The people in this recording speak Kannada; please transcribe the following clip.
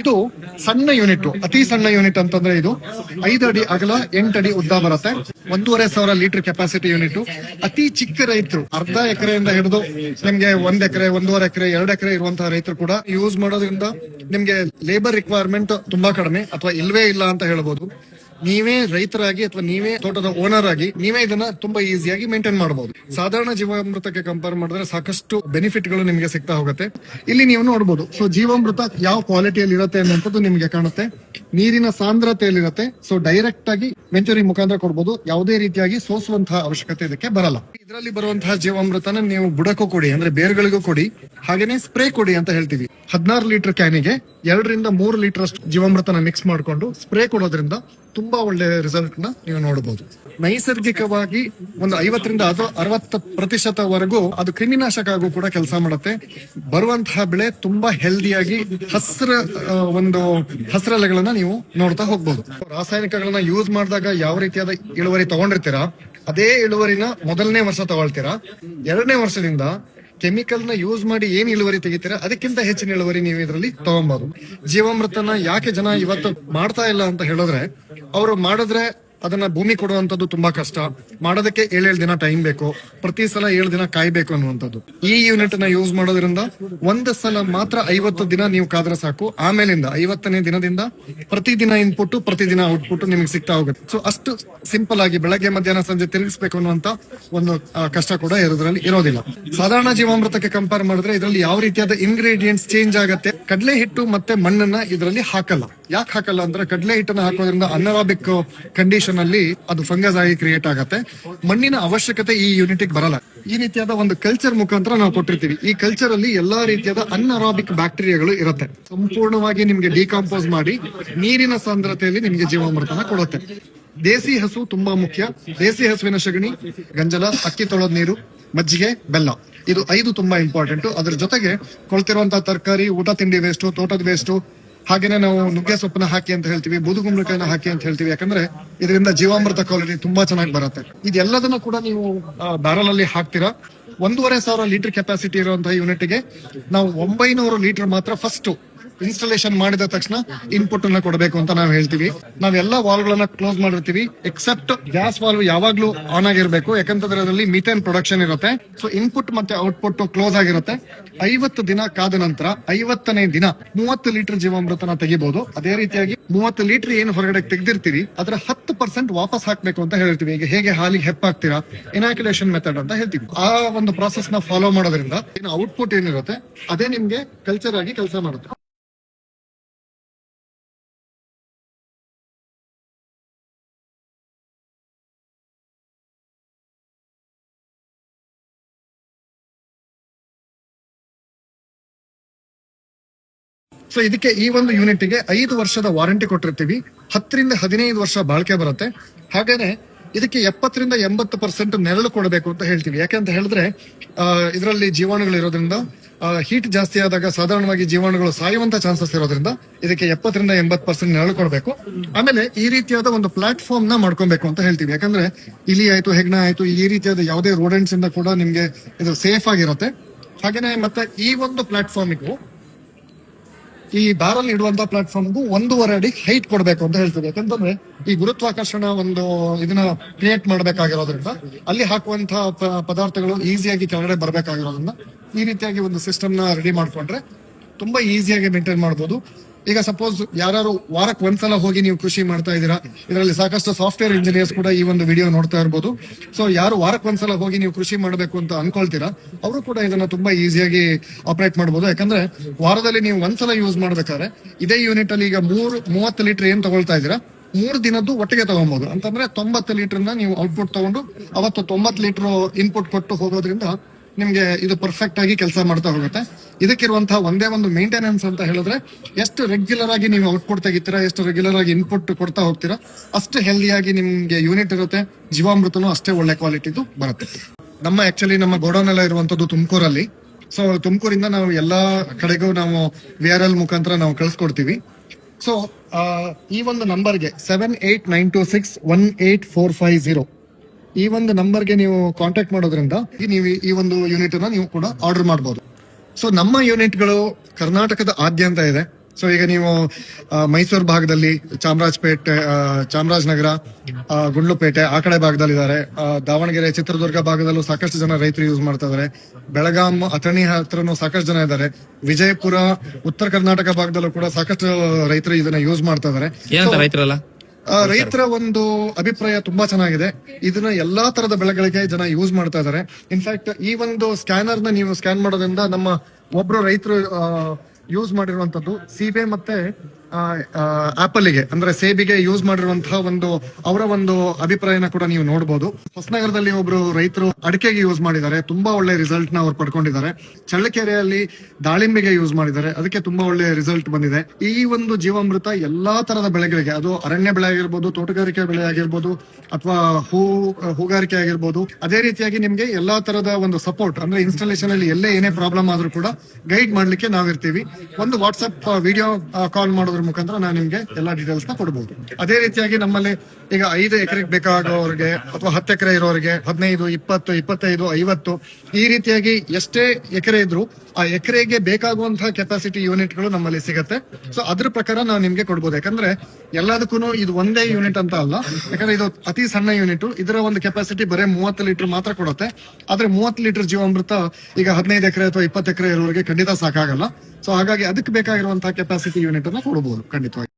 ಇದು ಸಣ್ಣ ಯೂನಿಟ್, ಅತಿ ಸಣ್ಣ ಯೂನಿಟ್ ಅಂತಂದ್ರೆ ಇದು ಐದು ಅಡಿ ಅಗಲ, ಎಂಟು ಅಡಿ ಉದ್ದ ಬರುತ್ತೆ. ಒಂದೂವರೆ ಸಾವಿರ ಲೀಟರ್ ಕೆಪಾಸಿಟಿ ಯೂನಿಟ್ ಅತಿ ಚಿಕ್ಕ ರೈತರು, ಅರ್ಧ ಎಕರೆಯಿಂದ ಹಿಡಿದು ನಿಮ್ಗೆ ಒಂದ್ ಎಕರೆ, ಒಂದೂವರೆ ಎಕರೆ, ಎರಡು ಎಕರೆ ಇರುವಂತಹ ರೈತರು ಕೂಡ ಯೂಸ್ ಮಾಡೋದ್ರಿಂದ ನಿಮ್ಗೆ ಲೇಬರ್ ರಿಕ್ವೈರ್ಮೆಂಟ್ ತುಂಬಾ ಕಡಿಮೆ ಅಥವಾ ಇಲ್ವೇ ಇಲ್ಲ ಅಂತ ಹೇಳ್ಬೋದು. ನೀವೇ ರೈತರಾಗಿ ಅಥವಾ ನೀವೇ ತೋಟದ ಓನರ್ ಆಗಿ ನೀವೇ ಇದನ್ನ ತುಂಬಾ ಈಸಿಯಾಗಿ ಮೇಂಟೈನ್ ಮಾಡಬಹುದು ಸಾಧಾರಣ ಜೀವಾಮೃತಕ್ಕೆ ಕಂಪೇರ್ ಮಾಡಿದ್ರೆ ಸಾಕಷ್ಟು ಬೆನಿಫಿಟ್ಗಳು ನಿಮಗೆ ಸಿಗ್ತಾ ಹೋಗುತ್ತೆ. ಇಲ್ಲಿ ನೀವು ನೋಡಬಹುದು ಸೊ ಜೀವಾಮೃತ ಯಾವ ಕ್ವಾಲಿಟಿಯಲ್ಲಿ ಇರುತ್ತೆ ಅನ್ನುವಂಥದ್ದು ನಿಮಗೆ ಕಾಣುತ್ತೆ. ನೀರಿನ ಸಾಂದ್ರತೆಯಲ್ಲಿರುತ್ತೆ ಸೊ ಡೈರೆಕ್ಟ್ ಆಗಿ ವೆಂಚುರಿ ಮುಖಾಂತರ ಕೊಡಬಹುದು ಯಾವುದೇ ರೀತಿಯಾಗಿ ಸೋಸುವಂತಹ ಅವಶ್ಯಕತೆ ಇದಕ್ಕೆ ಬರಲ್ಲ. ಇದರಲ್ಲಿ ಬರುವಂತಹ ಜೀವಾಮೃತನ ನೀವು ಬುಡಕ್ಕೂ ಕೊಡಿ, ಅಂದ್ರೆ ಬೇರ್ಗಳಿಗೂ ಕೊಡಿ. ಹಾಗೇನೆ ಸ್ಪ್ರೇ ಕೊಡಿ ಅಂತ ಹೇಳ್ತೀವಿ. ಹದಿನಾರು ಲೀಟರ್ ಕ್ಯಾನಿಗೆ ಎರಡರಿಂದ ಮೂರು ಲೀಟರ್ ಅಷ್ಟು ಜೀವಾಮೃತನ ಮಿಕ್ಸ್ ಮಾಡಿಕೊಂಡು ಸ್ಪ್ರೇ ಕೊಡೋದ್ರಿಂದ ತುಂಬಾ ಒಳ್ಳೆ ರಿಸಲ್ಟ್ನ ನೀವು ನೋಡಬಹುದು ನೈಸರ್ಗಿಕವಾಗಿ ಒಂದು ಐವತ್ತರಿಂದ ಅರವತ್ತು ಪ್ರತಿಶತವರೆಗೂ ಅದು ಕ್ರಿಮಿನಾಶಕ ಆಗು ಕೂಡ ಕೆಲಸ ಮಾಡುತ್ತೆ. ಬರುವಂತಹ ಬೆಳೆ ತುಂಬಾ ಹೆಲ್ದಿಯಾಗಿ ಹಸ್ರ ಒಂದು ಹಸ್ರಲೆಗಳನ್ನ ನೀವು ನೋಡ್ತಾ ಹೋಗ್ಬಹುದು ರಾಸಾಯನಿಕಗಳನ್ನ ಯೂಸ್ ಮಾಡಿದಾಗ ಯಾವ ರೀತಿಯಾದ ಇಳುವರಿ ತಗೊಂಡಿರ್ತೀರಾ, ಅದೇ ಇಳುವರಿನ ಮೊದಲನೇ ವರ್ಷ ತಗೊಳ್ತೀರಾ, ಎರಡನೇ ವರ್ಷದಿಂದ ಕೆಮಿಕಲ್ನ ಯೂಸ್ ಮಾಡಿ ಏನ್ ಇಳುವರಿ ತೆಗಿತೀರಾ? ಅದಕ್ಕಿಂತ ಹೆಚ್ಚಿನ ಇಳುವರಿ ನೀವು ಇದರಲ್ಲಿ ತಗೊಬಹುದು ಜೀವಾಮೃತನ ಯಾಕೆ ಜನ ಇವತ್ತು ಮಾಡ್ತಾ ಇಲ್ಲ ಅಂತ ಹೇಳಿದ್ರೆ, ಅವರು ಮಾಡಿದ್ರೆ ಅದನ್ನ ಭೂಮಿ ಕೊಡುವಂತದ್ದು ತುಂಬಾ ಕಷ್ಟ. ಮಾಡೋದಕ್ಕೆ ಏಳೇಳು ದಿನ ಟೈಮ್ ಬೇಕು. ಪ್ರತಿ ಸಲ ಏಳು ದಿನ ಕಾಯ್ಬೇಕು ಅನ್ನುವಂಥದ್ದು. ಈ ಯೂನಿಟ್ನ ಯೂಸ್ ಮಾಡೋದ್ರಿಂದ ಒಂದು ಸಲ ಮಾತ್ರ ಐವತ್ತು ದಿನ ನೀವು ಕಾದ್ರೆ ಸಾಕು. ಆಮೇಲಿಂದ ಐವತ್ತನೇ ದಿನದಿಂದ ಪ್ರತಿದಿನ ಇನ್ಪುಟ್ ಪ್ರತಿದಿನ ಔಟ್ಪುಟ್ ನಿಮಗೆ ಸಿಗ್ತಾ ಹೋಗುತ್ತೆ. ಸೊ ಅಷ್ಟು ಸಿಂಪಲ್ ಆಗಿ ಬೆಳಗ್ಗೆ, ಮಧ್ಯಾಹ್ನ, ಸಂಜೆ ತಿರುಗಿಸ್ಬೇಕು ಅನ್ನುವಂತ ಒಂದು ಕಷ್ಟ ಕೂಡ ಇರೋದ್ರಲ್ಲಿ ಇರೋದಿಲ್ಲ. ಸಾಧಾರಣ ಜೀವಾಮೃತಕ್ಕೆ ಕಂಪೇರ್ ಮಾಡಿದ್ರೆ ಇದರಲ್ಲಿ ಯಾವ ರೀತಿಯಾದ ಇಂಗ್ರೀಡಿಯೆಂಟ್ಸ್ ಚೇಂಜ್ ಆಗುತ್ತೆ? ಕಡಲೆ ಹಿಟ್ಟು ಮತ್ತೆ ಮಣ್ಣನ್ನ ಇದರಲ್ಲಿ ಹಾಕಲ್ಲ. ಯಾಕೆ ಹಾಕಲ್ಲ ಅಂದ್ರೆ ಕಡಲೆ ಹಿಟ್ಟನ್ನು ಹಾಕೋದ್ರಿಂದ ಅನರಾಬಿಕ್ ಕಂಡೀಷನ್ ಅಲ್ಲಿ ಅದು ಫಂಗಸ್ ಆಗಿ ಕ್ರಿಯೇಟ್ ಆಗತ್ತೆ. ಮಣ್ಣಿನ ಅವಶ್ಯಕತೆ ಈ ಯೂನಿಟ್ ಬರಲ್ಲ. ಈ ರೀತಿಯಾದ ಒಂದು ಕಲ್ಚರ್ ಮುಖಾಂತರ ನಾವು ಕೊಟ್ಟಿರ್ತೀವಿ. ಈ ಕಲ್ಚರ್ ಅಲ್ಲಿ ಎಲ್ಲಾ ರೀತಿಯಾದ ಅನ್ಅರಾಬಿಕ್ ಬ್ಯಾಕ್ಟೀರಿಯಾಗಳು ಇರುತ್ತೆ. ಸಂಪೂರ್ಣವಾಗಿ ನಿಮ್ಗೆ ಡಿಕಾಂಪೋಸ್ ಮಾಡಿ ನೀರಿನ ಸಾಂದ್ರತೆಯಲ್ಲಿ ನಿಮ್ಗೆ ಜೀವಾಮೃತನ ಕೊಡುತ್ತೆ. ದೇಸಿ ಹಸು ತುಂಬಾ ಮುಖ್ಯ. ದೇಸಿ ಹಸುವಿನ ಸಗಣಿ, ಗಂಜಲ, ಅಕ್ಕಿ ತೊಳೆದ ನೀರು, ಮಜ್ಜಿಗೆ, ಬೆಲ್ಲ. ಇದು ಐದು ತುಂಬಾ ಇಂಪಾರ್ಟೆಂಟ್ ಅದ್ರ ಜೊತೆಗೆ ಕೊಳ್ತಿರುವಂತಹ ತರಕಾರಿ, ಊಟ, ತಿಂಡಿ ವೇಸ್ಟ್ ತೋಟದ ವೇಸ್ಟ್ ಹಾಗೇನೆ ನಾವು ನುಗ್ಗೆ ಸೊಪ್ಪನ್ನ ಹಾಕಿ ಅಂತ ಹೇಳ್ತೀವಿ ಬೂದುಗುಂಬಳಕಾಯಿನ ಹಾಕಿ ಅಂತ ಹೇಳ್ತೀವಿ. ಯಾಕಂದ್ರೆ ಇದರಿಂದ ಜೀವಾಮೃತ ಕ್ವಾಲಿಟಿ ತುಂಬಾ ಚೆನ್ನಾಗಿ ಬರುತ್ತೆ. ಇದೆಲ್ಲದನ್ನ ಕೂಡ ನೀವು ಬ್ಯಾರಲ್ ಅಲ್ಲಿ ಹಾಕ್ತೀರಾ? ಒಂದೂವರೆ ಸಾವಿರ ಲೀಟರ್ ಕೆಪಾಸಿಟಿ ಇರುವಂತಹ ಯೂನಿಟ್ಗೆ ನಾವು ಒಂಬೈನೂರು ಲೀಟರ್ ಮಾತ್ರ ಫಸ್ಟ್ ಇನ್ಸ್ಟಾಲೇಷನ್ ಮಾಡಿದ ತಕ್ಷಣ ಇನ್ಪುಟ್ ಅನ್ನ ಕೊಡಬೇಕು ಅಂತ ನಾವು ಹೇಳ್ತೀವಿ. ನಾವೆಲ್ಲ ವಾಲ್ವ್ ಗಳನ್ನ ಕ್ಲೋಸ್ ಮಾಡಿರ್ತೀವಿ ಎಕ್ಸೆಪ್ಟ್ ಗ್ಯಾಸ್ ವಾಲ್ವ್ ಯಾವಾಗ್ಲೂ ಆನ್ ಆಗಿರ್ಬೇಕು, ಯಾಕಂತಂದ್ರೆ ಅದರಲ್ಲಿ ಮಿಥೇನ್ ಪ್ರೊಡಕ್ಷನ್ ಇರುತ್ತೆ. ಸೊ ಇನ್ಪುಟ್ ಮತ್ತೆ ಔಟ್ಪುಟ್ ಕ್ಲೋಸ್ ಆಗಿರುತ್ತೆ. ಐವತ್ತು ದಿನ ಕಾದ ನಂತರ ಐವತ್ತನೇ ದಿನ ಮೂವತ್ತು ಲೀಟರ್ ಜೀವಾಮೃತನ ತೆಗಿಬಹುದು ಅದೇ ರೀತಿಯಾಗಿ ಮೂವತ್ತು ಲೀಟರ್ ಏನು ಹೊರಗಡೆ ತೆಗೆದಿರ್ತೀವಿ, ಅದರ ಹತ್ತು ಪರ್ಸೆಂಟ್ ವಾಪಸ್ ಹಾಕ್ಬೇಕು ಅಂತ ಹೇಳ್ತೀವಿ. ಈಗ ಹೇಗೆ ಹಾಲಿಗೆ ಹೆಪ್ಪಾಗ್ತೀರಾ? ಇನಾಕ್ಯುಲೇಷನ್ ಮೆಥಡ್ ಅಂತ ಹೇಳ್ತೀವಿ. ಆ ಒಂದು ಪ್ರಾಸೆಸ್ನ ಫಾಲೋ ಮಾಡೋದ್ರಿಂದ ಏನು ಔಟ್ಪುಟ್ ಏನಿರುತ್ತೆ, ಅದೇ ನಿಮ್ಗೆ ಕಲ್ಚರ್ ಆಗಿ ಕೆಲಸ ಮಾಡುತ್ತೆ. ಸೊ ಇದಕ್ಕೆ ಈ ಒಂದು ಯೂನಿಟ್ಗೆ ಐದು ವರ್ಷದ ವಾರಂಟಿ ಕೊಟ್ಟಿರ್ತೀವಿ. ಹತ್ತರಿಂದ ಹದಿನೈದು ವರ್ಷ ಬಾಳಿಕೆ ಬರುತ್ತೆ. ಹಾಗೇನೆ ಇದಕ್ಕೆ ಎಪ್ಪತ್ತರಿಂದ ಎಂಬತ್ತು ಪರ್ಸೆಂಟ್ ನೆರಳು ಕೊಡಬೇಕು ಅಂತ ಹೇಳ್ತೀವಿ. ಯಾಕೆಂತ ಹೇಳಿದ್ರೆ ಇದರಲ್ಲಿ ಜೀವಾಣುಗಳು ಇರೋದ್ರಿಂದ ಹೀಟ್ ಜಾಸ್ತಿ ಆದಾಗ ಸಾಧಾರಣವಾಗಿ ಜೀವಾಣುಗಳು ಸಾಯುವಂತ ಚಾನ್ಸಸ್ ಇರೋದ್ರಿಂದ ಇದಕ್ಕೆ ಎಪ್ಪತ್ತರಿಂದ ಎಂಬತ್ತು ಪರ್ಸೆಂಟ್ ನೆರಳು ಕೊಡಬೇಕು. ಆಮೇಲೆ ಈ ರೀತಿಯಾದ ಒಂದು ಪ್ಲಾಟ್ಫಾರ್ಮ್ನ ಮಾಡ್ಕೊಬೇಕು ಅಂತ ಹೇಳ್ತೀವಿ. ಯಾಕಂದ್ರೆ ಇಲಿ ಆಯ್ತು, ಹೆಗ್ಣ ಆಯ್ತು, ಈ ರೀತಿಯಾದ ಯಾವುದೇ ರೋಡೆಂಟ್ಸ್ ಇಂದ ಕೂಡ ನಿಮ್ಗೆ ಇದು ಸೇಫ್ ಆಗಿರುತ್ತೆ. ಹಾಗೇನೆ ಮತ್ತೆ ಈ ಒಂದು ಪ್ಲಾಟ್ಫಾರ್ಮಿಗೂ ಈ ಬ್ಯಾರಲ್ ಇಡುವಂತ ಪ್ಲಾಟ್ಫಾರ್ಮ್ಗೂ ಒಂದೂವರೆ ಅಡಿ ಹೈಟ್ ಕೊಡಬೇಕು ಅಂತ ಹೇಳ್ತೀವಿ ಯಾಕಂತಂದ್ರೆ ಈ ಗುರುತ್ವಾಕರ್ಷಣ ಒಂದು ಇದನ್ನ ಕ್ರಿಯೇಟ್ ಮಾಡಬೇಕಾಗಿರೋದ್ರಿಂದ ಅಲ್ಲಿ ಹಾಕುವಂತಹ ಪ- ಪದಾರ್ಥಗಳು ಈಸಿಯಾಗಿ ಕೆಳಗಡೆ ಬರಬೇಕಾಗಿರೋದ್ರಿಂದ ಈ ರೀತಿಯಾಗಿ ಒಂದು ಸಿಸ್ಟಮ್ನ ರೆಡಿ ಮಾಡ್ಕೊಂಡ್ರೆ ತುಂಬಾ ಈಸಿಯಾಗಿ ಮೇಂಟೈನ್ ಮಾಡಬಹುದು ಈಗ ಸಪೋಸ್ ಯಾರು ವಾರಕ್ಕೆ ಒಂದ್ಸಲ ಹೋಗಿ ನೀವು ಕೃಷಿ ಮಾಡ್ತಾ ಇದ್ದೀರಾ, ಇದರಲ್ಲಿ ಸಾಕಷ್ಟು ಸಾಫ್ಟ್ವೇರ್ ಇಂಜಿನಿಯರ್ಸ್ ಕೂಡ ಈ ಒಂದು ವಿಡಿಯೋ ನೋಡ್ತಾ ಇರ್ಬೋದು. ಸೊ ಯಾರು ವಾರಕ್ಕೆ ಒಂದ್ಸಲ ಹೋಗಿ ನೀವು ಕೃಷಿ ಮಾಡಬೇಕು ಅಂತ ಅನ್ಕೊಳ್ತೀರಾ, ಅವರು ಕೂಡ ಇದನ್ನ ತುಂಬಾ ಈಸಿಯಾಗಿ ಆಪರೇಟ್ ಮಾಡಬಹುದು ಯಾಕಂದ್ರೆ ವಾರದಲ್ಲಿ ನೀವು ಒಂದ್ಸಲ ಯೂಸ್ ಮಾಡ್ಬೇಕಾದ್ರೆ ಇದೇ ಯೂನಿಟ್ ಅಲ್ಲಿ ಈಗ ಮೂರು, ಮೂವತ್ತು ಲೀಟರ್ ಏನ್ ತಗೊಳ್ತಾ ಇದ್ದೀರಾ, ಮೂರು ದಿನದ್ದು ಒಟ್ಟಿಗೆ ತಗೊಬಹುದು ಅಂತಂದ್ರೆ ತೊಂಬತ್ತು ಲೀಟರ್ನ ನೀವು ಔಟ್ಪುಟ್ ತಗೊಂಡು ಅವತ್ತು ತೊಂಬತ್ತು ಲೀಟರ್ ಇನ್ಪುಟ್ ಕೊಟ್ಟು ಹೋಗೋದ್ರಿಂದ ನಿಮ್ಗೆ ಇದು ಪರ್ಫೆಕ್ಟ್ ಆಗಿ ಕೆಲಸ ಮಾಡ್ತಾ ಹೋಗುತ್ತೆ. ಇದಕ್ಕಿರುವಂತಹ ಒಂದೇ ಒಂದು ಮೇಂಟೆನೆನ್ಸ್ ಅಂತ ಹೇಳಿದ್ರೆ, ಎಷ್ಟು ರೆಗ್ಯುಲರ್ ಆಗಿ ನೀವು ಔಟ್ಪುಟ್ ತೆಗಿತೀರಾ, ಎಷ್ಟು ರೆಗ್ಯುಲರ್ ಆಗಿ ಇನ್ಪುಟ್ ಕೊಡ್ತಾ ಹೋಗ್ತೀರಾ, ಅಷ್ಟು ಹೆಲ್ದಿಯಾಗಿ ನಿಮ್ಗೆ ಯೂನಿಟ್ ಇರುತ್ತೆ, ಜೀವಾಮೃತನು ಅಷ್ಟೇ ಒಳ್ಳೆ ಕ್ವಾಲಿಟಿದು ಬರುತ್ತೆ. ನಮ್ಮ ಆಕ್ಚುಲಿ ನಮ್ಮ ಗೋಡೌನ್ ಎಲ್ಲ ಇರುವಂತದ್ದು ತುಮಕೂರಲ್ಲಿ. ಸೊ ತುಮಕೂರಿಂದ ನಾವು ಎಲ್ಲಾ ಕಡೆಗೂ ನಾವು ವಿ ಆರ್ ಎಲ್ ಮುಖಾಂತರ ನಾವು ಕಳ್ಸಿಕೊಡ್ತೀವಿ. ಸೊ ಈ ಒಂದು ನಂಬರ್ಗೆ seven eight nine two six one eight four five zero ಈ ಒಂದು ನಂಬರ್ಗೆ ನೀವು ಕಾಂಟ್ಯಾಕ್ಟ್ ಮಾಡೋದ್ರಿಂದ ನೀವು ಈ ಒಂದು ಯೂನಿಟ್ ಅನ್ನ ನೀವು ಕೂಡ ಆರ್ಡರ್ ಮಾಡಬಹುದು ಸೊ ನಮ್ಮ ಯೂನಿಟ್ಗಳು ಕರ್ನಾಟಕದ ಆದ್ಯಂತ ಇದೆ. ಸೊ ಈಗ ನೀವು ಮೈಸೂರು ಭಾಗದಲ್ಲಿ ಚಾಮರಾಜಪೇಟೆ ಚಾಮರಾಜನಗರ ಗುಂಡ್ಲುಪೇಟೆ ಆ ಕಡೆ ಭಾಗದಲ್ಲಿ ಇದ್ದಾರೆ ದಾವಣಗೆರೆ ಚಿತ್ರದುರ್ಗ ಭಾಗದಲ್ಲೂ ಸಾಕಷ್ಟು ಜನ ರೈತರು ಯೂಸ್ ಮಾಡ್ತಾ ಇದಾರೆ. ಬೆಳಗಾಂ ಅಥಣಿ ಹತ್ರನೂ ಸಾಕಷ್ಟು ಜನ ಇದ್ದಾರೆ. ವಿಜಯಪುರ ಉತ್ತರ ಕರ್ನಾಟಕ ಭಾಗದಲ್ಲೂ ಕೂಡ ಸಾಕಷ್ಟು ರೈತರು ಇದನ್ನ ಯೂಸ್ ಮಾಡ್ತಾ ಇದಾರೆ. ರೈತರ ಒಂದು ಅಭಿಪ್ರಾಯ ತುಂಬಾ ಚೆನ್ನಾಗಿದೆ. ಇದನ್ನ ಎಲ್ಲಾ ತರದ ಬೆಳೆಗಳಿಗೆ ಜನ ಯೂಸ್ ಮಾಡ್ತಾ ಇದ್ದಾರೆ. ಇನ್ಫ್ಯಾಕ್ಟ್ ಈ ಒಂದು ಸ್ಕ್ಯಾನರ್ನ ನೀವು ಸ್ಕ್ಯಾನ್ ಮಾಡೋದ್ರಿಂದ ನಮ್ಮ ಒಬ್ರು ರೈತರು ಯೂಸ್ ಮಾಡಿರುವಂತದ್ದು ಸೀಬೆ ಮತ್ತೆ ಆಪಲ್ಗೆ ಅಂದ್ರೆ ಸೇಬಿಗೆ ಯೂಸ್ ಮಾಡಿರುವಂತಹ ಒಂದು, ಅವರ ಒಂದು ಅಭಿಪ್ರಾಯನ ಕೂಡ ನೀವು ನೋಡಬಹುದು ಹೊಸನಗರದಲ್ಲಿ ಒಬ್ರು ರೈತರು ಅಡಿಕೆಗೆ ಯೂಸ್ ಮಾಡಿದ್ದಾರೆ. ತುಂಬಾ ಒಳ್ಳೆ ರಿಸಲ್ಟ್ನ ಅವ್ರು ಪಡ್ಕೊಂಡಿದ್ದಾರೆ. ಚಳ್ಳಕೆರೆಯಲ್ಲಿ ದಾಳಿಂಬೆಗೆ ಯೂಸ್ ಮಾಡಿದ್ದಾರೆ. ಅದಕ್ಕೆ ತುಂಬಾ ಒಳ್ಳೆ ರಿಸಲ್ಟ್ ಬಂದಿದೆ. ಈ ಒಂದು ಜೀವಾಮೃತ ಎಲ್ಲಾ ತರದ ಬೆಳೆಗಳಿಗೆ, ಅದು ಅರಣ್ಯ ಬೆಳೆ ಆಗಿರ್ಬೋದು, ತೋಟಗಾರಿಕೆ ಬೆಳೆ ಆಗಿರ್ಬೋದು, ಅಥವಾ ಹೂ, ಹೂಗಾರಿಕೆ ಆಗಿರ್ಬೋದು, ಅದೇ ರೀತಿಯಾಗಿ ನಿಮ್ಗೆ ಎಲ್ಲಾ ತರದ ಒಂದು ಸಪೋರ್ಟ್ ಅಂದ್ರೆ ಇನ್ಸ್ಟಾಲೇಷನ್ ಅಲ್ಲಿ ಎಲ್ಲೇ ಏನೇ ಪ್ರಾಬ್ಲಮ್ ಆದ್ರೂ ಕೂಡ ಗೈಡ್ ಮಾಡ್ಲಿಕ್ಕೆ ನಾವಿರ್ತೀವಿ. ಒಂದು ವಾಟ್ಸ್ಆಪ್ ವಿಡಿಯೋ ಕಾಲ್ ಮಾಡೋದ್ರ ಮುಖಾಂತರ ನಾನು ನಿಮ್ಗೆ ಎಲ್ಲಾ ಡೀಟೇಲ್ಸ್ನ ಕೊಡಬಹುದು ಅದೇ ರೀತಿಯಾಗಿ ನಮ್ಮಲ್ಲಿ ಈಗ ಐದು ಎಕರೆಗೆ ಬೇಕಾಗೋರಿಗೆ ಅಥವಾ ಹತ್ತು ಎಕರೆ ಇರೋರಿಗೆ ಹದಿನೈದು, ಇಪ್ಪತ್ತು, ಇಪ್ಪತ್ತೈದು, ಐವತ್ತು ಈ ರೀತಿಯಾಗಿ ಎಷ್ಟೇ ಎಕರೆ ಇದ್ರು ಆ ಎಕರೆಗೆ ಬೇಕಾಗುವಂತಹ ಕೆಪಾಸಿಟಿ ಯೂನಿಟ್ಗಳು ನಮ್ಮಲ್ಲಿ ಸಿಗತ್ತೆ. ಸೊ ಅದ್ರ ಪ್ರಕಾರ ನಾವು ನಿಮ್ಗೆ ಕೊಡ್ಬೋದು. ಯಾಕಂದ್ರೆ ಎಲ್ಲದಕ್ಕೂ ಇದು ಒಂದೇ ಯೂನಿಟ್ ಅಂತ ಅಲ್ಲ. ಯಾಕಂದ್ರೆ ಇದು ಅತಿ ಸಣ್ಣ ಯೂನಿಟ್ ಇದರ ಒಂದು ಕೆಪಾಸಿಟಿ ಬರೀ ಮೂವತ್ತು ಲೀಟರ್ ಮಾತ್ರ ಕೊಡುತ್ತೆ. ಆದ್ರೆ ಮೂವತ್ತು ಲೀಟರ್ ಜೀವಾಮೃತ ಈಗ ಹದಿನೈದು ಎಕರೆ ಅಥವಾ ಇಪ್ಪತ್ತು ಎಕರೆ ಇರೋರಿಗೆ ಖಂಡಿತ ಸಾಕಾಗಲ್ಲ. ಸೊ ಹಾಗಾಗಿ ಅದಕ್ಕೆ ಬೇಕಾಗಿರುವಂತಹ ಕೆಪಾಸಿಟಿ ಯೂನಿಟ್ ಅನ್ನ ಕೊಡಬಹುದು ಖಂಡಿತವಾಗಿ.